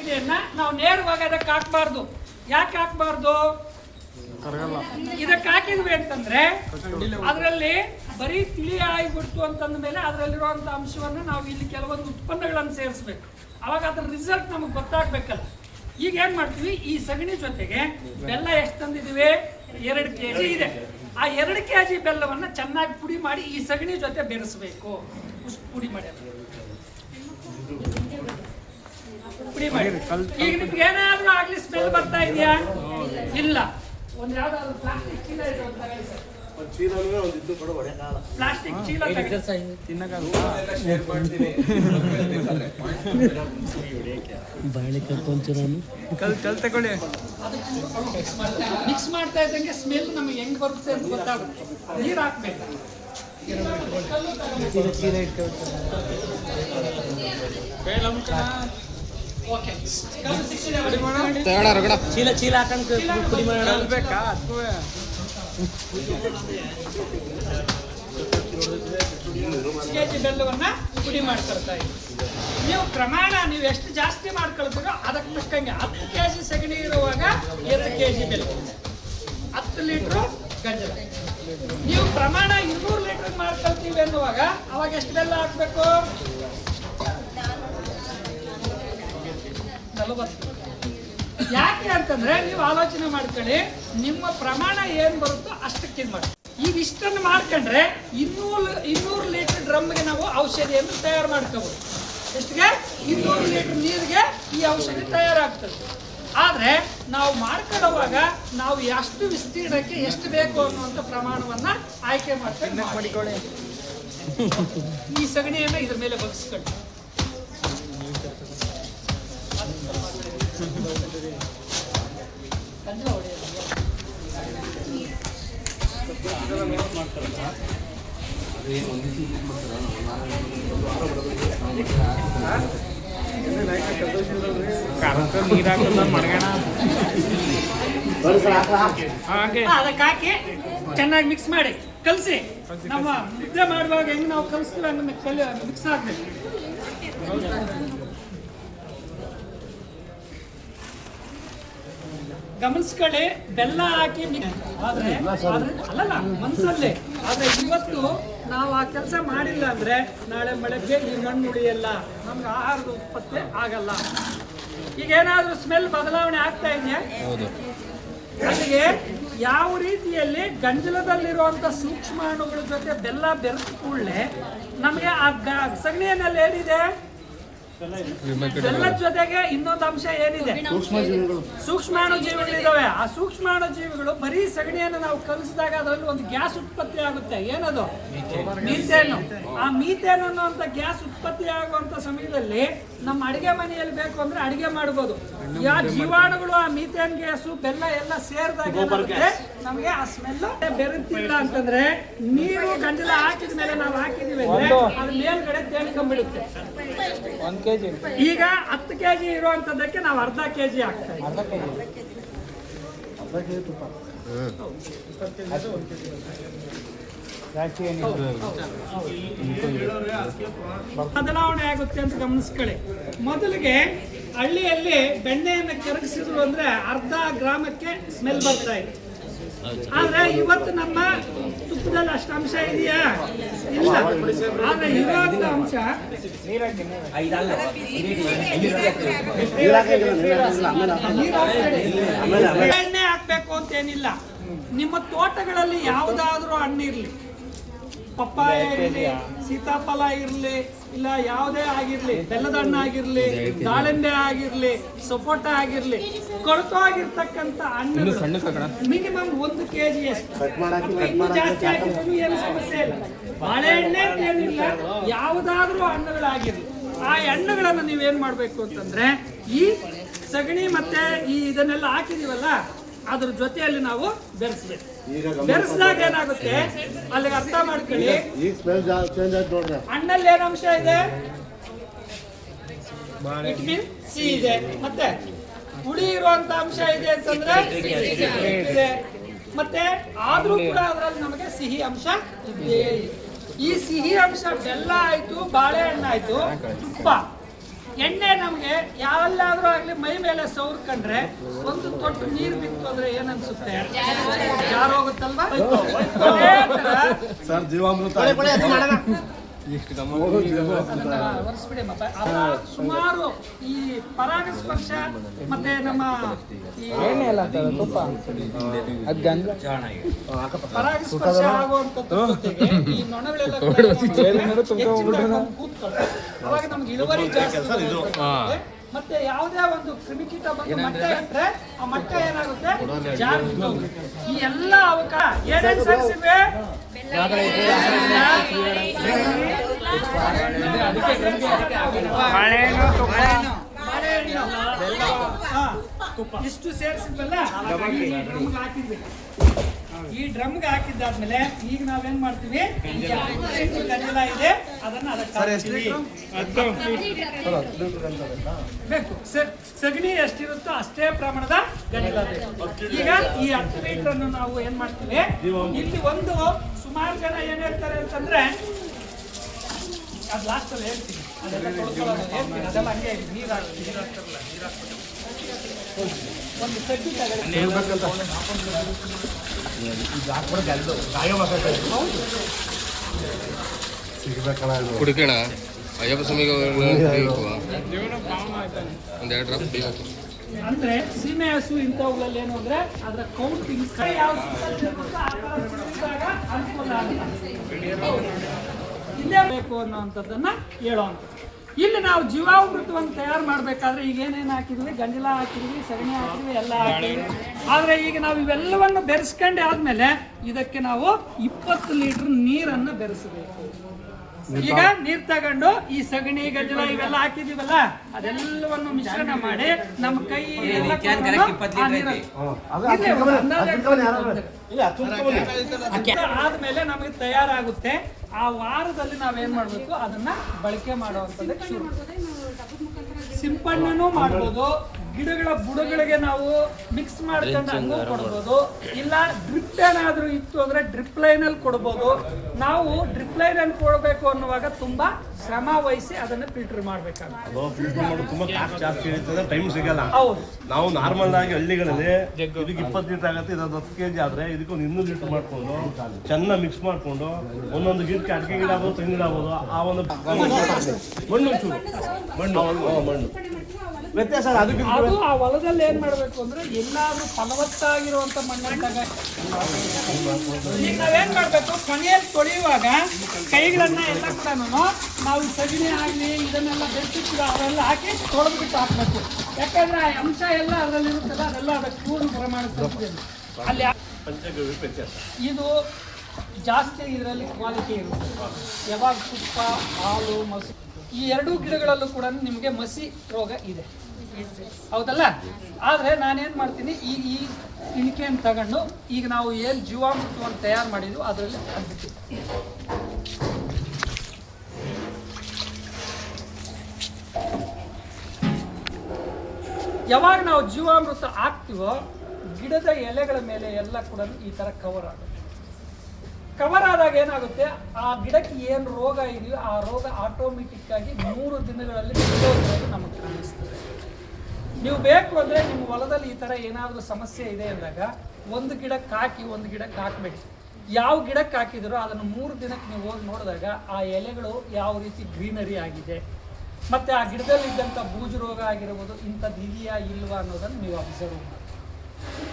ಸಗಣಿಯನ್ನ ನಾವು ನೇರವಾಗಿ ಅದಕ್ಕೆ ಹಾಕಬಾರ್ದು. ಯಾಕೆ ಹಾಕ್ಬಾರ್ದು? ಇದಕ್ಕೆ ಹಾಕಿದ್ವಿ ಅಂತಂದ್ರೆ ಅದರಲ್ಲಿ ಬರೀ ತಿಳಿ ಆಗಿಬಿಡ್ತು ಅಂತಂದ ಮೇಲೆ ಅದರಲ್ಲಿರುವಂತ ಅಂಶವನ್ನು ನಾವು ಇಲ್ಲಿ ಕೆಲವೊಂದು ಉತ್ಪನ್ನಗಳನ್ನು ಸೇರಿಸ್ಬೇಕು. ಅವಾಗ ಅದ್ರ ರಿಸಲ್ಟ್ ನಮಗೆ ಗೊತ್ತಾಗ್ಬೇಕಲ್ಲ. ಈಗ ಏನ್ ಮಾಡ್ತೀವಿ? ಈ ಸಗಣಿ ಜೊತೆಗೆ ಬೆಲ್ಲ ಎಷ್ಟು ತಂದಿದೀವಿ ಎರಡು ಕೆ ಜಿ ಇದೆ. ಆ ಎರಡು ಕೆ ಜಿ ಬೆಲ್ಲವನ್ನ ಚೆನ್ನಾಗಿ ಪುಡಿ ಮಾಡಿ ಈ ಸಗಣಿ ಜೊತೆ ಬೆರೆಸ್ಬೇಕು. ಪುಡಿ ಮಾಡಿ ಅದನ್ನ. ಪುಡಿ ಮಾಡಿ. ಈಗ ನಿಮ್ಗೆ ಏನಾದ್ರೂ ಆಗ್ಲಿ ಸ್ಮೆಲ್ ಬರ್ತಾ ಇದೆಯಾ? ಇಲ್ಲ. ಒಂದ್ ಯಾವ್ದಾದ್ರು ಪ್ಲಾಸ್ಟಿಕ್ ಚೀಲ ಇದೆ ಅಂತ ಹೇಳಿ ಸರ್. ಪ್ಲಾಸ್ಟಿಕ್ ಚೀಲ. ಬಾಳೆ ಕಲ್ ಕಲ್ ತಗೊಳ್ಳಿ. ಮಿಕ್ಸ್ ಮಾಡ್ತಾ ಇದ್ದಂಗೆ ಸ್ಮೆಲ್ ನಮಗೆ ಹೆಂಗ್ ಬರುತ್ತೆ ಅಂತ ಗೊತ್ತಾಗುತ್ತೆ. ನೀರ್ ಹಾಕ್ಬೇಕು. ಚೀಲ ಚೀಲ ಹಾಕೊಂಡು ಪುಡಿ ಮಾಡೋಣ ಬೇಕಾ ಬೆಲ್ಲವನ್ನ ಪುಡಿ ನೀವು ಪ್ರಮಾಣ ನೀವು ಎಷ್ಟು ಜಾಸ್ತಿ ಮಾಡ್ಕೊಳ್ತೀರೋ ಅದಕ್ಕೆ ತಕ್ಕಂಗೆ ಹತ್ತು ಕೆ ಜಿ ಸಗಣಿ ಇರುವಾಗ ಎರಡು ಕೆ ಜಿ ಬೆಲ್ಲ ಹತ್ತು ಲೀಟ್ರು ಗಂಜಲ ನೀವು ಪ್ರಮಾಣ ಇನ್ನೂರು ಲೀಟರ್ ಮಾಡ್ಕೊಳ್ತೀವಿ ಅನ್ನುವಾಗ ಅವಾಗ ಎಷ್ಟು ಬೆಲ್ಲ ಹಾಕ್ಬೇಕು? ನಲವತ್ತು ಯಾಕೆ ಅಂತಂದ್ರೆ ನೀವು ಆಲೋಚನೆ ಮಾಡ್ಕೊಳ್ಳಿ ನಿಮ್ಮ ಪ್ರಮಾಣ ಏನ್ ಬರುತ್ತೋ ಅಷ್ಟಕ್ಕೆ ಇದು ಮಾಡಿ ಈಗ ಇಷ್ಟನ್ನು ಮಾಡ್ಕೊಂಡ್ರೆ ಇನ್ನೂರು ಇನ್ನೂರು ಲೀಟರ್ ಡ್ರಮ್ಗೆ ನಾವು ಔಷಧಿಯನ್ನು ತಯಾರು ಮಾಡ್ಕೋಬಹುದು ಎಷ್ಟಿಗೆ? ಇನ್ನೂರು ಲೀಟರ್ ನೀರಿಗೆ ಈ ಔಷಧಿ ತಯಾರಾಗ್ತದೆ. ಆದ್ರೆ ನಾವು ಮಾಡ್ಕೊಳ್ಳುವಾಗ ನಾವು ಎಷ್ಟು ವಿಸ್ತೀರ್ಣಕ್ಕೆ ಎಷ್ಟು ಬೇಕು ಅನ್ನುವಂತ ಪ್ರಮಾಣವನ್ನ ಆಯ್ಕೆ ಮಾಡ್ಕೊಂಡು ಈ ಸಗಣಿಯನ್ನ ಇದ್ರ ಮೇಲೆ ಬಗ್ಸ್ಕೊಂಡು ಗಂಜಲ ಹೊಡೆಯೋದು. ಕರ್ಕ ನೀರ್ ಹಾಕಲ್ಲ ಮಡಗಣ ಹಾಗೆ. ಹಾ, ಅದಕ್ಕೆ ಹಾಕಿ. ಚೆನ್ನಾಗಿ ಮಿಕ್ಸ್ ಮಾಡಿ. ಕಲಸಿ. ನಮ್ಮ ಮುದ್ದೆ ಮಾಡುವಾಗ ಹೆಂಗೆ ನಾವು ಕಲಿಸ್ತೀವಿ ಹಂಗೆ ಕಲಿ ಮಿಕ್ಸ್ ಆಗ್ಬೇಕು. ಗಮನಿಸ್ಕೊಳ್ಳಿ ಬೆಲ್ಲ ಹಾಕಿ ಆದ್ರೆ ಅಲ್ಲಲ್ಲ ಮನಸಲ್ಲೇ. ಆದ್ರೆ ಇವತ್ತು ನಾವು ಆ ಕೆಲಸ ಮಾಡಿಲ್ಲ ಅಂದ್ರೆ ನಾಳೆ ಮಳೆಗೆ ಈ ಮಣ್ಣು ಉಳಿಯಲ್ಲ. ನಮ್ಗೆ ಆಹಾರದ ಉತ್ಪತ್ತಿ ಆಗಲ್ಲ. ಈಗ ಏನಾದ್ರೂ ಸ್ಮೆಲ್ ಬದಲಾವಣೆ ಆಗ್ತಾ ಇದೆಯಾ? ಅಲ್ಲಿಗೆ ಯಾವ ರೀತಿಯಲ್ಲಿ ಗಂಜಲದಲ್ಲಿರುವಂತ ಸೂಕ್ಷ್ಮಾಣುಗಳ ಜೊತೆ ಬೆಲ್ಲ ಬೆರೆಸ್ಕೊಳ್ಳೆ ಕೂಡಲೇ ನಮಗೆ ಆ ಸಗಣಿಯಲ್ಲಿ ಏನಿದೆ? ಬೆಲ್ಲದ ಜೊತೆಗೆ ಇನ್ನೊಂದು ಅಂಶ ಏನಿದೆ? ಸೂಕ್ಷ್ಮಾಣು ಜೀವಿಗಳಿದಾವೆ ಆ ಸೂಕ್ಷ್ಮಾಣು ಜೀವಿಗಳು ಬರೀ ಸಗಣಿಯನ್ನು ನಾವು ಕಲಿಸಿದಾಗ ಅದರಲ್ಲಿ ಒಂದು ಗ್ಯಾಸ್ ಉತ್ಪತ್ತಿ ಆಗುತ್ತೆ. ಏನದು? ಮೀಥೇನು. ಆ ಮೀಥೇನ್ ಅನ್ನುವಂಥ ಗ್ಯಾಸ್ ಉತ್ಪತ್ತಿ ಆಗುವಂತ ಸಮಯದಲ್ಲಿ ನಮ್ಮ ಅಡಿಗೆ ಮನೆಯಲ್ಲಿ ಬೇಕು ಅಂದ್ರೆ ಅಡಿಗೆ ಮಾಡಬಹುದು ಯಾವ ಜೀವಾಣುಗಳು ಆ ಮೀಥೇನ್ ಗ್ಯಾಸು ಬೆಲ್ಲ ಎಲ್ಲ ಸೇರಿದಾಗ ನಮಗೆ ಆ ಸ್ಮೆಲ್ ಬೆರುತ್ತಿಲ್ಲ ಅಂತಂದ್ರೆ ನೀರು ಗಂಜಲ ಹಾಕಿದ ಮೇಲೆ ನಾವು ಹಾಕಿದೀವಿ ಅಂದ್ರೆ ಅದ್ರ ಮೇಲ್ಗಡೆ ತೇಳ್ಕೊಂಡ್ಬಿಡುತ್ತೆ ಒಂದ್ ಕೆಜಿ ಈಗ ಹತ್ತು ಕೆ ಜಿ ಇರುವಂತದ್ದಕ್ಕೆ ನಾವು ಅರ್ಧ ಕೆ ಜಿ ಇದ್ದೀವಿ. ಜಾಸ್ತಿ ಏನಿಲ್ಲ ಬದಲಾವಣೆ ಆಗುತ್ತೆ ಅಂತ ಗಮನಿಸ್ಕೊಳ್ಳಿ. ಮೊದಲಿಗೆ ಹಳ್ಳಿಯಲ್ಲಿ ಬೆಣ್ಣೆಯನ್ನು ಕರಗಿಸಿದ್ರು ಅಂದ್ರೆ ಅರ್ಧ ಗ್ರಾಮಕ್ಕೆ ಸ್ಮೆಲ್ ಬರ್ತಾ ಇತ್ತು. ಆದ್ರೆ ಇವತ್ತು ನಮ್ಮ ತುಪ್ಪದಲ್ಲಿ ಅಷ್ಟು ಅಂಶ ಇದೆಯಾ? ಇಲ್ಲ. ಆದ್ರೆ ಇರುವಂತ ಅಂಶ. ಎಣ್ಣೆ ಹಾಕ್ಬೇಕು ಅಂತ ಏನಿಲ್ಲ ನಿಮ್ಮ ತೋಟಗಳಲ್ಲಿ ಯಾವುದಾದ್ರೂ ಹಣ್ಣಿರ್ಲಿ ಪಪ್ಪಾಯ ಇರಲಿ, ಸೀತಾಫಲ ಇರಲಿ ಇಲ್ಲ ಯಾವುದೇ ಆಗಿರ್ಲಿ ಬೆಲ್ಲದ ಹಣ್ಣು ಆಗಿರ್ಲಿ ದಾಳಿಂಬೆ ಆಗಿರ್ಲಿ ಸಪೋಟ ಆಗಿರ್ಲಿ ಕೊಳ್ತೋಗಿರ್ತಕ್ಕಂಥ ಹಣ್ಣು ಮಿನಿಮಮ್ ಒಂದು ಕೆಜಿ ಅಷ್ಟು ಅಥವಾ ಇನ್ನೂ ಜಾಸ್ತಿ ಹಾಕಿದ್ರು ಏನು ಸಮಸ್ಯೆ ಇಲ್ಲ. ಬಾಳೆಹಣ್ಣೆ ಏನಿಲ್ಲ ಯಾವುದಾದ್ರೂ ಹಣ್ಣುಗಳಾಗಿರ್ಲಿ. ಆ ಹಣ್ಣುಗಳನ್ನು ನೀವೇನ್ ಮಾಡ್ಬೇಕು ಅಂತಂದ್ರೆ ಈ ಸಗಣಿ ಮತ್ತೆ ಈ ಇದನ್ನೆಲ್ಲ ಹಾಕಿದೀವಲ್ಲ ಅದ್ರ ಜೊತೆಯಲ್ಲಿ ನಾವು ಬೆರೆಸ್ಬೇಕು. ಬೆರೆಸಿದಾಗ ಏನಾಗುತ್ತೆ? ಅಲ್ಲಿಗೆ ಅರ್ಥ ಮಾಡ್ಕೊಳ್ಳಿ. ಹಣ್ಣಲ್ಲಿ ಏನು ಅಂಶ ಇದೆ? ವಿಟಮಿನ್ ಸಿ ಇದೆ. ಮತ್ತೆ ಹುಳಿ ಇರುವಂತ ಅಂಶ ಇದೆ ಅಂತಂದ್ರೆ ಇದೆ. ಮತ್ತೆ ಆದ್ರೂ ಕೂಡ ಅದ್ರಲ್ಲಿ ನಮಗೆ ಸಿಹಿ ಅಂಶ ಇದೆ. ಈ ಸಿಹಿ ಅಂಶ ಬೆಲ್ಲ ಆಯ್ತು ಬಾಳೆಹಣ್ಣು ಆಯ್ತು ತುಪ್ಪ. ಎಣ್ಣೆ ನಮಗೆ ಯಾವಲ್ಲಾದ್ರೂ ಆಗಲಿ ಮೈ ಮೇಲೆ ಸೌರ್ಕಂಡ್ರೆ ಒಂದು ತೊಟ್ಟು ನೀರು ಬಿತ್ತು ಅಂದ್ರೆ ಏನನ್ಸುತ್ತೆ? ಯಾರೋಗುತ್ತಲ್ವಾ ಹೋಗುತ್ತಲ್ವಾ? ಜೀವಾಮೃತ. ಸುಮಾರು ಈ ಪರಾಗಸ್ಪರ್ಶ ಮತ್ತೆ ನಮ್ಮ ಎಣ್ಣೆ ಎಲ್ಲ ತುಪ್ಪ. ಪರಾಗಸ್ಪರ್ಶ ಆಗುವಂತದ್ದು ಜೊತೆಗೆ ಈ ನೊಣಗಳೆಲ್ಲ ಅವಾಗ ನಮ್ಗೆ ಇಳುವರಿ ಜಾಸ್ತಿ. ಮತ್ತೆ ಯಾವುದೇ ಒಂದು ಕ್ರಿಮಿಕೀಟ ಬಂದು ಮೊಟ್ಟೆ ಇಟ್ಟರೆ ಆ ಮೊಟ್ಟೆ ಏನಾಗುತ್ತೆ? ಜಾರ್. ಈ ಎಲ್ಲ ಅವಕಾಶ ಏನೇನು ಸೇರಿಸಿವೆ ಇಷ್ಟು ಸೇರಿಸಿದ್ವಲ್ಲ ಈ ಡ್ರಮ್ಗೆ ಹಾಕಿದ್ದಾದ್ಮೇಲೆ ಈಗ ನಾವೇನ್ ಮಾಡ್ತೀವಿ? ಗಂಜಲ ಇದೆ. ಅದನ್ನ. ಬೇಕು. ಸಗಣಿ ಎಷ್ಟಿರುತ್ತೋ ಅಷ್ಟೇ ಪ್ರಮಾಣದ ಗಂಜಲ ಬೇಕು. ಈಗ ಈ ಹತ್ತು ಲೀಟರ್ ಅನ್ನು ನಾವು ಏನ್ ಮಾಡ್ತೀವಿ? ಇಲ್ಲಿ ಒಂದು ಸುಮಾರು ಜನ ಏನ್ ಹೇಳ್ತಾರೆ ಅಂತಂದ್ರೆ ಅದು ಲಾಸ್ಟ್ ಅಲ್ಲಿ ಹೇಳ್ತೀನಿ. ಅದೆಲ್ಲ ತೊಳ್ಕೊಳ್ಳೋದು ಹೇಳ್ತೀನಿ. ಅದೆಲ್ಲ ಹಂಗೆ ಇದೆ. ನೀರ್ ಹಾಕ್ತೀನಿ ನೀರ್ ಹಾಕ್ತಾರಲ್ಲ ನೀರ್ ಹಾಕ್ತಾರೆ. ಒಂದು ಕುಡಿಕೋಣ ಅಯ್ಯಪ್ಪ ಸ್ವಾಮಿಗೆ ಒಂದೆರಡು ಡ್ರಾಪ್ ಟೀ ಹಾಕಿ. ಅಂದ್ರೆ ಸೀಮೆ ಹಸು ಇಂಥವುಗಳಲ್ಲಿ ಏನು ಅಂದ್ರೆ ಅದರ ಕೌಂಟಿಂಗ್ ಯಾವ ಅನುಕೂಲ ಬೇಕು ಅನ್ನೋವಂಥದ್ದನ್ನ ಹೇಳೋಣ ಇಲ್ಲಿ ನಾವು ಜೀವಾಮೃತವನ್ನು ತಯಾರು ಮಾಡಬೇಕಾದ್ರೆ ಈಗ ಏನೇನು ಹಾಕಿದ್ವಿ? ಗಂಜಲ ಹಾಕಿದ್ವಿ, ಸಗಣಿ ಹಾಕಿದ್ವಿ, ಎಲ್ಲ ಹಾಕಿದ್ವಿ. ಆದರೆ ಈಗ ನಾವು ಇವೆಲ್ಲವನ್ನು ಬೆರೆಸ್ಕೊಂಡೆ ಆದಮೇಲೆ ಇದಕ್ಕೆ ನಾವು ಇಪ್ಪತ್ತು ಲೀಟರ್ ನೀರನ್ನು ಬೆರೆಸಬೇಕು. ಈಗ ನೀರ್ ತಗೊಂಡು ಈ ಸಗಣಿ ಗಜ್ಜಲ ಇವೆಲ್ಲ ಹಾಕಿದೀವಲ್ಲ ಅದೆಲ್ಲವನ್ನು ಮಿಶ್ರಣ ಮಾಡಿ ನಮ್ಮ ಕೈ ಎಲ್ಲ ಕೊಟ್ಕೊಂಡು ಆ ನೀರಲ್ಲಿ- ಇರ್ಲಿ, ಒಂದು ಅಂದಾಜು ಆದ್ಮೇಲೆ ನಮಗೆ ತಯಾರಾಗುತ್ತೆ ಆ ವಾರದಲ್ಲಿ ನಾವೇನ್ ಮಾಡ್ಬೇಕು ಅದನ್ನ ಬಳಕೆ ಮಾಡುವಂತ ಶುರು ಸಿಂಪಣ್ಣನೂ ಮಾಡ್ಬೋದು ಗಿಡಗಳ ಬುಡಗಳಿಗೆ ನಾವು ಮಿಕ್ಸ್ ಮಾಡ್ಕೊಂಡು ಹಂಗೂ ಕೊಡ್ಬೋದು. ಇಲ್ಲ ಡ್ರಿಪ್ ಏನಾದರೂ ಇತ್ತು ಅಂದ್ರೆ ಡ್ರಿಪ್ ಲೈನ್ ಅಲ್ಲಿ ಕೊಡ್ಬೋದು. ನಾವು ಡ್ರಿಪ್ ಲೈನ್ ಅಲ್ಲಿ ಕೊಡಬೇಕು ಅನ್ನುವಾಗ ತುಂಬಾ ಶ್ರಮ ವಹಿಸಿ ಅದನ್ನ ಫಿಲ್ಟರ್ ಮಾಡ್ಬೇಕಾಗುತ್ತೆ ಅದು ಫಿಲ್ಟರ್ ಮಾಡೋದು ತುಂಬಾ ಕಾಸ್ಟ್ ಜಾಸ್ತಿ ಇರ್ತದೆ ಟೈಮ್ ಸಿಗಲ್ಲ. ಹೌದು. ನಾವು ನಾರ್ಮಲ್ ಆಗಿ ಹಳ್ಳಿಗಳಲ್ಲಿ ಇದಕ್ಕೆ ಇಪ್ಪತ್ತು ಲೀಟರ್ ಆಗುತ್ತೆ ಇದು ಹತ್ತು ಕೆಜಿ ಆದ್ರೆ ಇದಕ್ಕೆ ಒಂದು ಇನ್ನೂರು ಲೀಟರ್ ಮಾಡ್ಕೊಂಡು ಚೆನ್ನಾಗಿ ಮಿಕ್ಸ್ ಮಾಡ್ಕೊಂಡು ಒಂದೊಂದು ಗಿಡಕ್ಕೆ ಅಡಿಕೆ ಗಿಡ ಆಗ್ಬೋದು ತೆಂಗಿನ ಗಿಡ ಆಗ್ಬೋದು ಆ ಒಂದು ಮಣ್ಣು. ಒಂಚೂರು ಮಣ್ಣು ಮಣ್ಣು. ವ್ಯತ್ಯಾಸ ಅದಕ್ಕೆ ಅದು ಆ ಹೊಲದಲ್ಲಿ ಏನ್ ಮಾಡ್ಬೇಕು ಅಂದ್ರೆ ಎಲ್ಲಾದ್ರೂ ಫಲವತ್ತಾಗಿರುವಂತ ಮಣ್ಣನ್ನು ಈಗ ನಾವೇನ್ ಮಾಡ್ಬೇಕು ಕೊನೆಯಲ್ಲಿ ತೊಳೆಯುವಾಗ ಕೈಗಳನ್ನ ಎಲ್ಲ ಕೂಡ ನಾವು ಸಗಣಿ ಆಗಲಿ ಇದನ್ನೆಲ್ಲ ಬೆರೆಸಿರ್ತೀವಿ ಅವೆಲ್ಲ ಹಾಕಿ ತೊಳೆದ್ಬಿಟ್ಟು ಹಾಕಬೇಕು. ಯಾಕಂದ್ರೆ ಆ ಅಂಶ ಎಲ್ಲ ಅದರಲ್ಲಿ ಇರುತ್ತಲ್ಲ ಅದೆಲ್ಲ ಅದಕ್ಕೆ ಪೂರ್ಣ ಪ್ರಮಾಣ ಅಲ್ಲಿ ಇದು ಜಾಸ್ತಿ ಇದರಲ್ಲಿ ಕ್ವಾಲಿಟಿ ಇರುತ್ತೆ. ಯಾವಾಗ ತುಪ್ಪ ಹಾಲು ಮಸಿ ಈ ಎರಡೂ ಗಿಡಗಳಲ್ಲೂ ಕೂಡ ನಿಮಗೆ ಮಸಿ ರೋಗ ಇದೆ. ಹೌದಲ್ಲ? ಆದರೆ ನಾನೇನು ಮಾಡ್ತೀನಿ ಈ ಈ ಇಣಿಕೆಯನ್ನು ತಗೊಂಡು ಈಗ ನಾವು ಏನು ಜೀವಾಮೃತವನ್ನು ತಯಾರು ಮಾಡಿದ್ವು ಅದರಲ್ಲಿ ಹಾಕ್ಬಿಡ್ತೀವಿ ಯಾವಾಗ ನಾವು ಜೀವಾಮೃತ ಆಗ್ತೀವೋ ಗಿಡದ ಎಲೆಗಳ ಮೇಲೆ ಎಲ್ಲ ಕೂಡ ಈ ಥರ ಕವರ್ ಆಗುತ್ತೆ. ಕವರ್ ಆದಾಗ ಏನಾಗುತ್ತೆ? ಆ ಗಿಡಕ್ಕೆ ಏನು ರೋಗ ಇದೆಯೋ ಆ ರೋಗ ಆಟೋಮೆಟಿಕ್ ಆಗಿ ಮೂರು ದಿನಗಳಲ್ಲಿ ನಮಗೆ ಕಾಣಿಸ್ತದೆ. ನೀವು ಬೇಕು ಅಂದರೆ ನಿಮ್ಮ ಹೊಲದಲ್ಲಿ ಈ ಥರ ಏನಾದರೂ ಸಮಸ್ಯೆ ಇದೆ ಅಂದಾಗ ಒಂದು ಗಿಡಕ್ಕೆ ಹಾಕಿ ಒಂದು ಗಿಡಕ್ಕೆ ಹಾಕಬೇಡಿ ಯಾವ ಗಿಡಕ್ಕೆ ಹಾಕಿದ್ರು ಅದನ್ನು ಮೂರು ದಿನಕ್ಕೆ ನೀವು ಹೋಗಿ ನೋಡಿದಾಗ ಆ ಎಲೆಗಳು ಯಾವ ರೀತಿ ಗ್ರೀನರಿ ಆಗಿದೆ. ಮತ್ತು ಆ ಗಿಡದಲ್ಲಿ ಇದ್ದಂಥ ಬೂಜು ರೋಗ ಆಗಿರ್ಬೋದು ಇಂಥದ್ದು ಇದೆಯಾ ಇಲ್ವಾ ಅನ್ನೋದನ್ನು ನೀವು ಅಬ್ಸರ್ವ್ ಮಾಡಿ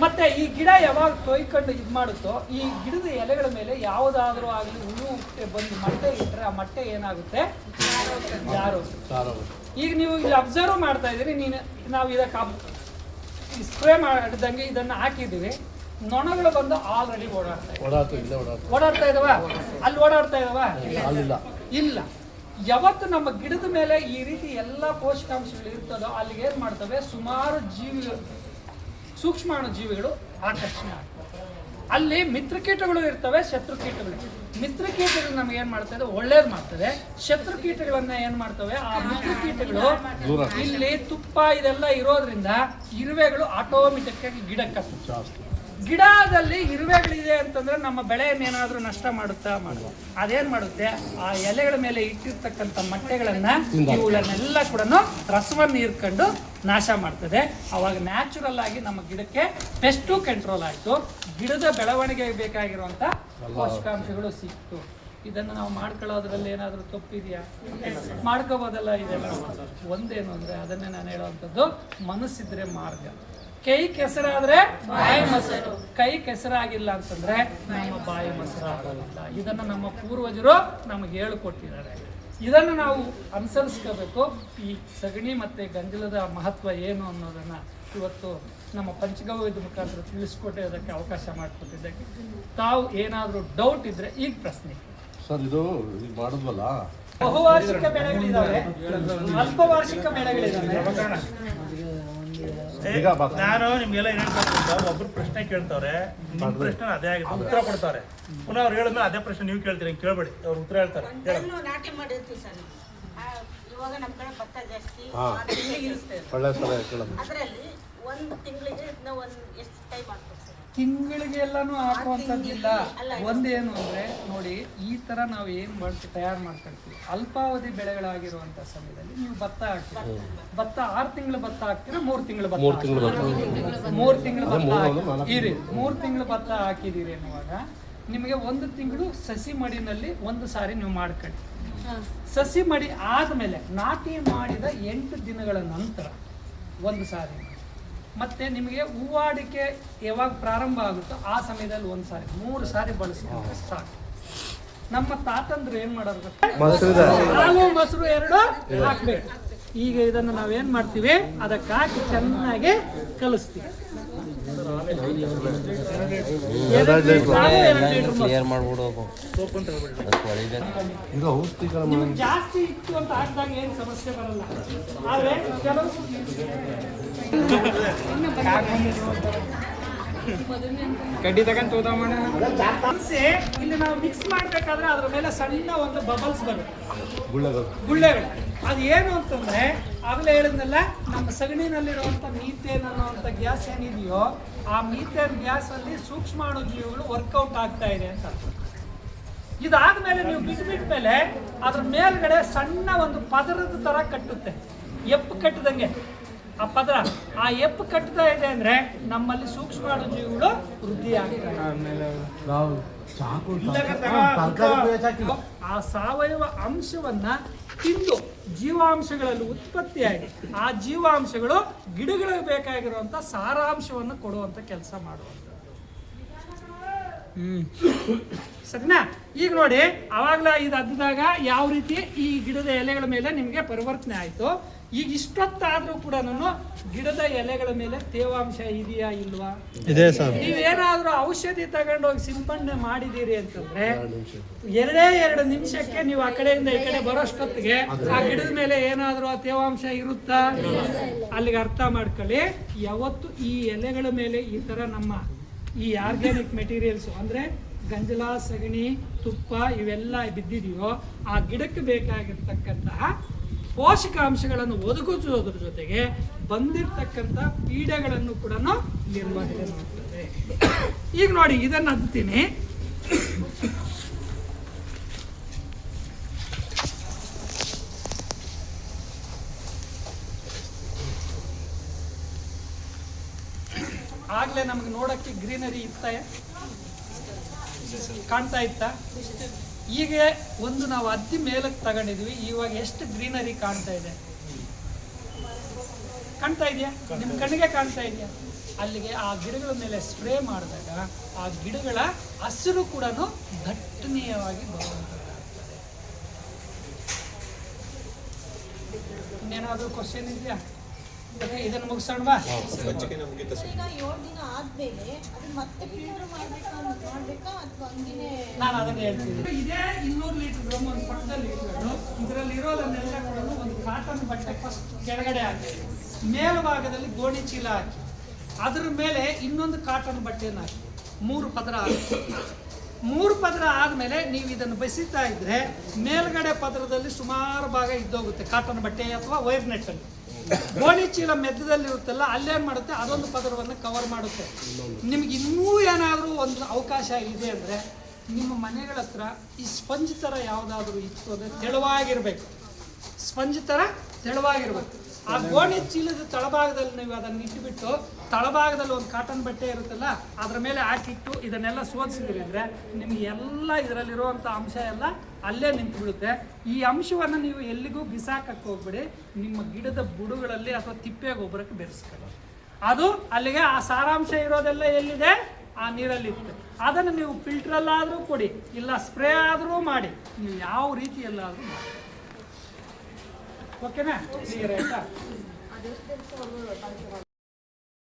ಮತ್ತೆ ಈ ಗಿಡ ಯಾವಾಗ ತೊಯ್ಕೊಂಡು ಇದು ಮಾಡುತ್ತೋ ಈ ಗಿಡದ ಎಲೆಗಳ ಮೇಲೆ ಯಾವುದಾದ್ರೂ ಆಗಲಿ ಹುಳು ಬಂದು ಮೊಟ್ಟೆ ಇಟ್ಟರೆ ಆ ಮೊಟ್ಟೆ ಏನಾಗುತ್ತೆ? ಯಾರು ಈಗ ನೀವು ಇಲ್ಲಿ ಅಬ್ಸರ್ವ್ ಮಾಡ್ತಾ ಇದ್ದೀರಿ ನೀನು ನಾವು ಇದಕ್ಕೆ ಸ್ಪ್ರೇ ಮಾಡಿದಂಗೆ ಇದನ್ನು ಹಾಕಿದ್ದೀವಿ. ನೊಣಗಳು ಬಂದು ಆಲ್ರೆಡಿ ಓಡಾಡ್ತಾ ಓಡಾಡ್ತಾ ಇದಾವ? ಅಲ್ಲಿ ಓಡಾಡ್ತಾ ಇದಾವ? ಇಲ್ಲ. ಯಾವತ್ತು ನಮ್ಮ ಗಿಡದ ಮೇಲೆ ಈ ರೀತಿ ಎಲ್ಲ ಪೋಷಕಾಂಶಗಳು ಇರ್ತದೋ ಅಲ್ಲಿಗೆ ಏನು ಮಾಡ್ತವೆ? ಸುಮಾರು ಜೀವಿಗಳು ಸೂಕ್ಷ್ಮಾಣು ಜೀವಿಗಳು ಆಕರ್ಷಣೆ ಆಗ್ತವೆ. ಅಲ್ಲಿ ಮಿತ್ರಕೀಟಗಳು ಇರ್ತವೆ ಶತ್ರು ಕೀಟಗಳು ಮಿತ್ರಕೀಟಗಳು ನಮ್ಗೆ ಏನ್ ಮಾಡ್ತದೆ? ಒಳ್ಳೇದ್ ಮಾಡ್ತದೆ. ಶತ್ರುಕೀಟಗಳನ್ನ ಏನ್ ಮಾಡ್ತವೆ? ಆ ಮಿತ್ರಕೀಟಗಳು ಇಲ್ಲಿ ತುಪ್ಪ ಇದೆಲ್ಲ ಇರೋದ್ರಿಂದ ಇರುವೆಗಳು ಆಟೋಮೆಟಿಕ್ ಆಗಿ ಗಿಡಕ್ಕೆ. ಗಿಡದಲ್ಲಿ ಇರುವೆಗಳಿದೆ ಅಂತಂದ್ರೆ ನಮ್ಮ ಬೆಳೆಯನ್ನೇನಾದರೂ ನಷ್ಟ ಮಾಡುತ್ತಾ ಮಾಡುವ. ಅದೇನ್ ಮಾಡುತ್ತೆ? ಆ ಎಲೆಗಳ ಮೇಲೆ ಇಟ್ಟಿರ್ತಕ್ಕಂಥ ಮೊಟ್ಟೆಗಳನ್ನು ಇವುಗಳನ್ನೆಲ್ಲ ಕೂಡ ರಸವನ್ನು ಇರ್ಕೊಂಡು ನಾಶ ಮಾಡ್ತದೆ. ಅವಾಗ ನ್ಯಾಚುರಲ್ ಆಗಿ ನಮ್ಮ ಗಿಡಕ್ಕೆ ಪೆಸ್ಟು ಕಂಟ್ರೋಲ್ ಆಯಿತು. ಗಿಡದ ಬೆಳವಣಿಗೆಗೆ ಬೇಕಾಗಿರುವಂತ ಪೋಷಕಾಂಶಗಳು ಸಿಕ್ತು. ಇದನ್ನು ನಾವು ಮಾಡ್ಕೊಳ್ಳೋದ್ರಲ್ಲಿ ಏನಾದರೂ ತಪ್ಪಿದೆಯಾ? ಮಾಡ್ಕೋಬೋದಲ್ಲ ಇದೆಲ್ಲ? ಒಂದೇನು ಅಂದ್ರೆ ಅದನ್ನೇ ನಾನು ಹೇಳುವಂಥದ್ದು ಮನಸ್ಸಿದ್ರೆ ಮಾರ್ಗ. ಕೈ ಕೆಸರಾದ್ರೆ ಬಾಯಿ ಮೊಸರು. ಕೈ ಕೆಸರಾಗಿಲ್ಲ ಅಂತಂದ್ರೆ ನಮ್ಮ ಬಾಯಿ ಮೊಸರಾಗೋದಿಲ್ಲ ಇದನ್ನು ನಮ್ಮ ಪೂರ್ವಜರು ನಮಗೆ ಹೇಳಿಕೊಟ್ಟಿದ್ದಾರೆ. ಇದನ್ನು ನಾವು ಅನುಸರಿಸ್ಕೋಬೇಕು. ಈ ಸಗಣಿ ಮತ್ತೆ ಗಂಜಲದ ಮಹತ್ವ ಏನು ಅನ್ನೋದನ್ನ ಇವತ್ತು ನಮ್ಮ ಪಂಚಗವ್ಯದ ಮುಖಾಂತರ ತಿಳಿಸ್ಕೊಟ್ಟಿದ್ದಕ್ಕೆ ಅವಕಾಶ ಮಾಡಿಕೊಟ್ಟಿದ್ದಕ್ಕೆ ತಾವು ಏನಾದರೂ ಡೌಟ್ ಇದ್ರೆ ಈಗ ಪ್ರಶ್ನೆ. ಸರ್ ಇದು ಮಾಡಿದ್ವಲ್ಲ? ಬಹುವಾರ್ಷಿಕ ಬೆಳೆಗಳಿದಾವೆ ಅಲ್ಪವಾರ್ಷಿಕ ಬೆಳೆಗಳಿದಾವೆ ಈಗ ಬಾ ನಾನು ನಿಮ್ಗೆಲ್ಲ ಏನ್ ಹೇಳ್ತಾರೆ ಒಬ್ರು ಪ್ರಶ್ನೆ ಕೇಳ್ತಾವ್ರೆ ನಿಮ್ ಪ್ರಶ್ನೆ ಅದೇ ಆಗಿದೆ ಉತ್ತರ ಕೊಡ್ತಾರೆ. ಪುನಃ ಅವ್ರು ಹೇಳಿದ್ಮೇಲೆ ಅದೇ ಪ್ರಶ್ನೆ ನೀವು ಕೇಳ್ತೀರಿ ಹಿಂಗ್ ಕೇಳ್ಬೇಡಿ. ಅವ್ರು ಉತ್ತರ ಹೇಳ್ತಾರೆ. ನಾಟಿ ಮಾಡಿರ್ತೀವಿ ಸರ್ ಇವಾಗ ನಮ್ಮ ಕಡೆ ಭತ್ತ ಜಾಸ್ತಿ ಅದರಲ್ಲಿ ಒಂದು ತಿಂಗಳಿಗೆ ಇದನ್ನ ಒಂದು ಎಷ್ಟು ಟೈಮ್ ಆಗ್ತದೆ ತಿಂಗಳಿಗೆ ಎಲ್ಲಾನು ಹಾಕುವಂಥದ್ದಿಲ್ಲ ಒಂದೇನು ಅಂದ್ರೆ ನೋಡಿ ಈ ತರ ನಾವು ಏನ್ ಮಾಡ್ತೀವಿ ತಯಾರು ಮಾಡ್ಕೊಳ್ತೀವಿ. ಅಲ್ಪಾವಧಿ ಬೆಳೆಗಳಾಗಿರುವಂತ ಸಮಯದಲ್ಲಿ ನೀವು ಭತ್ತ ಹಾಕ್ತೀರಿ? ಭತ್ತ. ಆರು ತಿಂಗಳು ಭತ್ತ ಹಾಕ್ತೀರಾ? ಮೂರ್ ತಿಂಗಳು ಭತ್ತ ಮೂರ್ ತಿಂಗಳು ಮೂರು ತಿಂಗಳು ಭತ್ತ ಇರಿ ಮೂರು ತಿಂಗಳು ಭತ್ತ ಹಾಕಿದೀರಿ ಅನ್ನುವಾಗ ನಿಮಗೆ ಒಂದು ತಿಂಗಳು ಸಸಿ ಮಡಿನಲ್ಲಿ ಒಂದು ಸಾರಿ ನೀವು ಮಾಡ್ಕೊಳ್ಳಿ. ಸಸಿ ಮಡಿ ಆದಮೇಲೆ ನಾಟಿ ಮಾಡಿದ ಎಂಟು ದಿನಗಳ ನಂತರ ಒಂದು ಸಾರಿ. ಮತ್ತೆ ನಿಮಗೆ ಹೂವಾಡಿಕೆ ಯಾವಾಗ ಪ್ರಾರಂಭ ಆಗುತ್ತೋ ಆ ಸಮಯದಲ್ಲಿ ಒಂದು ಸಾರಿ ಮೂರು ಸಾರಿ ಬಳಸಿದ್ರೆ ಸಾಕು. ನಮ್ಮ ತಾತಂದ್ರು ಏನ್ ಮಾಡೋದು? ಹಾಲು ಮೊಸರು. ಎರಡು ಹಾಕ್ಬೇಕು. ಈಗ ಇದನ್ನು ನಾವೇನ್ ಮಾಡ್ತೀವಿ? ಅದಕ್ಕೆ ಹಾಕಿ ಚೆನ್ನಾಗಿ ಕಲಿಸ್ತೀವಿ. ಜಾಸ್ತಿ ಇತ್ತು ಅಂತ ಹಾಕಿದಾಗ ಏನು ಸಮಸ್ಯೆ ಬರಲ್ಲ. ಆದ್ರೆ ಕೆಲವು ಕಡ್ಡಿ ತಗೊಂಡ್ ತೋದ ಮಾಡ ಇಲ್ಲಿ ನಾವು ಮಿಕ್ಸ್ ಮಾಡ್ಬೇಕಾದ್ರೆ ಅದ್ರ ಮೇಲೆ ಸಣ್ಣ ಒಂದು ಬಬಲ್ಸ್ ಬರುತ್ತೆ. ಗುಳ್ಳೆಗಳು. ಗುಳ್ಳೆಗಳು. ಅದು ಏನು ಅಂತಂದ್ರೆ ಆಗಲೇ ಹೇಳಿದ್ನಲ್ಲ ನಮ್ಮ ಸಗಣಿನಲ್ಲಿರುವಂಥ ಮೀಥೇನ್ ಅನ್ನುವಂಥ ಗ್ಯಾಸ್ ಏನಿದೆಯೋ ಆ ಮೀಥೇನ್ ಗ್ಯಾಸ್ ಅಲ್ಲಿ ಸೂಕ್ಷ್ಮಾಣು ಜೀವಿಗಳು ವರ್ಕೌಟ್ ಆಗ್ತಾ ಇದೆ ಅಂತ. ಇದಾದ್ಮೇಲೆ ನೀವು ಬಿಸಿಬಿಟ್ಟ ಮೇಲೆ ಅದ್ರ ಮೇಲ್ಗಡೆ ಸಣ್ಣ ಒಂದು ಪದರದ ತರ ಕಟ್ಟುತ್ತೆ. ಎಪ್ಪು ಕಟ್ಟಿದಂಗೆ. ಆ ಪದರ ಆ ಎಪ್ಪು ಕಟ್ತಾ ಇದೆ ಅಂದ್ರೆ ನಮ್ಮಲ್ಲಿ ಸೂಕ್ಷ್ಮ ಜೀವಿಗಳು ವೃದ್ಧಿ ಆಗ್ತವೆ ನಾವು ಚಾಕು ಆ ಸಾವಯವ ಅಂಶವನ್ನ ತಿಂದು ಜೀವಾಂಶಗಳಲ್ಲಿ ಉತ್ಪತ್ತಿಯಾಗಿ ಆ ಜೀವಾಂಶಗಳು ಗಿಡಗಳಿಗೆ ಬೇಕಾಗಿರುವಂತ ಸಾರಾಂಶವನ್ನು ಕೊಡುವಂತ ಕೆಲಸ ಮಾಡುವಂಥದ್ದು. ಹ್ಮ್. ಸರಿನಾ ಈಗ ನೋಡಿ ಅವಾಗಲ ಇದು ಅದ್ದಾಗ ಯಾವ ರೀತಿ ಈ ಗಿಡದ ಎಲೆಗಳ ಮೇಲೆ ನಿಮಗೆ ಪರಿವರ್ತನೆ ಆಯಿತು? ಈಗ ಇಷ್ಟೊತ್ತಾದ್ರೂ ಕೂಡ ಗಿಡದ ಎಲೆಗಳ ಮೇಲೆ ತೇವಾಂಶ ಇದೆಯಾ ಇಲ್ವಾ? ಇದೆ ಸರ್. ನೀವೇನಾದ್ರೂ ಔಷಧಿ ತಗೊಂಡೋಗಿ ಸಿಂಪಡಣೆ ಮಾಡಿದೀರಿ ಅಂತಂದ್ರೆ ಎರಡೇ ಎರಡು ನಿಮಿಷಕ್ಕೆ ನೀವು ಆ ಕಡೆಯಿಂದ ಈ ಕಡೆ ಬರೋಷ್ಟೊತ್ತಿಗೆ ಆ ಗಿಡದ ಮೇಲೆ ಏನಾದ್ರೂ ಆ ತೇವಾಂಶ ಇರುತ್ತಾ? ಅಲ್ಲಿಗೆ ಅರ್ಥ ಮಾಡ್ಕೊಳ್ಳಿ. ಯಾವತ್ತು ಈ ಎಲೆಗಳ ಮೇಲೆ ಈ ತರ ನಮ್ಮ ಈ ಆರ್ಗ್ಯಾನಿಕ್ ಮೆಟೀರಿಯಲ್ಸ್ ಅಂದ್ರೆ ಗಂಜಲ ಸಗಣಿ ತುಪ್ಪ ಇವೆಲ್ಲ ಬಿದ್ದಿದೆಯೋ ಆ ಗಿಡಕ್ಕೆ ಬೇಕಾಗಿರ್ತಕ್ಕಂತಹ ಪೋಷಕಾಂಶಗಳನ್ನು ಒದಗಿಸೋದ್ರ ಜೊತೆಗೆ ಬಂದಿರತಕ್ಕಂಥ ಪೀಡೆಗಳನ್ನು ಕೂಡ ನಿರ್ವಹಣೆ ಮಾಡ್ತದೆ ಈಗ ನೋಡಿ, ಇದನ್ನು ಅಂತೀನಿ. ಆಗ್ಲೇ ನಮ್ಗೆ ನೋಡಕ್ಕೆ ಗ್ರೀನರಿ ಇತ್ತ? ಕಾಣ್ತಾ ಇತ್ತ? ಈಗ ಒಂದು ನಾವು ಅದ್ದಿ ಮೇಲಕ್ಕೆ ತಗೊಂಡಿದ್ವಿ. ಇವಾಗ ಎಷ್ಟು ಗ್ರೀನರಿ ಕಾಣ್ತಾ ಇದೆ? ಕಾಣ್ತಾ ಇದೆಯಾ? ನಿಮ್ಮ ಕಣ್ಣಿಗೆ ಕಾಣ್ತಾ ಇದೆಯಾ? ಅಲ್ಲಿಗೆ ಆ ಗಿಡಗಳ ಮೇಲೆ ಸ್ಪ್ರೇ ಮಾಡಿದಾಗ ಆ ಗಿಡಗಳ ಹಸಿರು ಕೂಡ ದಟ್ಟನೀಯವಾಗಿ ಬರುವಂಥದ್ದಾಗ್ತದೆ ಇನ್ನೇನಾದರೂ ಕ್ವಶನ್ ಇದೆಯಾ? ಇದನ್ನು ಮುಗಿಸೋಣವಾ? ಈಗ 7 ದಿನ ಆದ್ಮೇಲೆ ಅದನ್ನ ಮತ್ತೆ ಫಿಲ್ಟರ್ ಮಾಡ್ಬೇಕಾ ಮಾಡ್ಬೇಕಾ ಅಥವಾ ಹಂಗಿನೇ? ನಾನು ಅದನ್ನ ಹೇಳ್ತೀನಿ. ಇದೇ ಇನ್ನೂರು ಲೀಟರ್ ಡ್ರಮ್ ಒಂದು ಪಕ್ಕದಲ್ಲಿ ಇಟ್ಕೊಂಡು ಇದರಲ್ಲಿ ಇರೋದನ್ನೆಲ್ಲ ಕೂಡ ಒಂದು ಕಾಟನ್ ಬಟ್ಟೆ ಫಸ್ಟ್ ಕೆಳಗಡೆ ಹಾಕಿ ಮೇಲ್ಭಾಗದಲ್ಲಿ ಗೋಣಿ ಚೀಲ ಹಾಕಿ ಅದ್ರ ಮೇಲೆ ಇನ್ನೊಂದು ಕಾಟನ್ ಬಟ್ಟೆಯನ್ನು ಹಾಕಿ ಮೂರು ಪದರ ಹಾಕಿ. ಮೂರು ಪದರ ಆದಮೇಲೆ ನೀವು ಇದನ್ನು ಬಸಿತಾ ಇದ್ರೆ ಮೇಲ್ಗಡೆ ಪದರದಲ್ಲಿ ಸುಮಾರು ಭಾಗ ಇದ್ದೋಗುತ್ತೆ ಕಾಟನ್ ಬಟ್ಟೆ ಅಥವಾ ವೈರ್ ನೆಟ್ಟಲ್ಲಿ ಗೋಣಿ ಚೀಲ ಮೆದ್ದದಲ್ಲಿ ಇರುತ್ತಲ್ಲ ಅಲ್ಲೇನ್ ಮಾಡುತ್ತೆ? ಅದೊಂದು ಪದರವನ್ನು ಕವರ್ ಮಾಡುತ್ತೆ. ನಿಮ್ಗೆ ಇನ್ನೂ ಏನಾದರೂ ಒಂದು ಅವಕಾಶ ಇದೆ ಅಂದರೆ ನಿಮ್ಮ ಮನೆಗಳ ಹತ್ರ ಈ ಸ್ಪಂಜ್ ಥರ ಯಾವುದಾದ್ರೂ ಇತ್ತು ಅಂದರೆ ತೆಳುವಾಗಿರ್ಬೇಕು. ಸ್ಪಂಜ್ ಥರ ತೆಳುವಾಗಿರ್ಬೇಕು. ಆ ಗೋಣಿ ಚೀಲದ ತಳಭಾಗದಲ್ಲಿ ನೀವು ಅದನ್ನು ಇಟ್ಟುಬಿಟ್ಟು ತಳಭಾಗದಲ್ಲಿ ಒಂದು ಕಾಟನ್ ಬಟ್ಟೆ ಇರುತ್ತಲ್ಲ, ಅದ್ರ ಮೇಲೆ ಹಾಕಿಟ್ಟು ಇದನ್ನೆಲ್ಲ ಸೋದಿಸಿದ್ರೆ ನಿಮಗೆ ಎಲ್ಲ ಇದರಲ್ಲಿರುವಂಥ ಅಂಶ ಎಲ್ಲ ಅಲ್ಲೇ ನಿಂತು ಬಿಡುತ್ತೆ ಈ ಅಂಶವನ್ನು ನೀವು ಎಲ್ಲಿಗೂ ಬಿಸಾಕಕ್ಕೆ ಹೋಗ್ಬಿಡಿ. ನಿಮ್ಮ ಗಿಡದ ಬುಡುಗಳಲ್ಲಿ ಅಥವಾ ತಿಪ್ಪೆ ಗೊಬ್ಬರಕ್ಕೆ ಬೆರೆಸ್ಕೊಳ್ಳಿ ಅದು ಅಲ್ಲಿಗೆ ಆ ಸಾರಾಂಶ ಇರೋದೆಲ್ಲ ಎಲ್ಲಿದೆ? ಆ ನೀರಲ್ಲಿ ಅದನ್ನು ನೀವು ಫಿಲ್ಟ್ರಲ್ಲಾದರೂ ಕೊಡಿ, ಇಲ್ಲ ಸ್ಪ್ರೇ ಆದರೂ ಮಾಡಿ. ನೀವು ಯಾವ ರೀತಿಯಲ್ಲಾದರೂ ಮಾಡಿ. ಓಕೆನಾ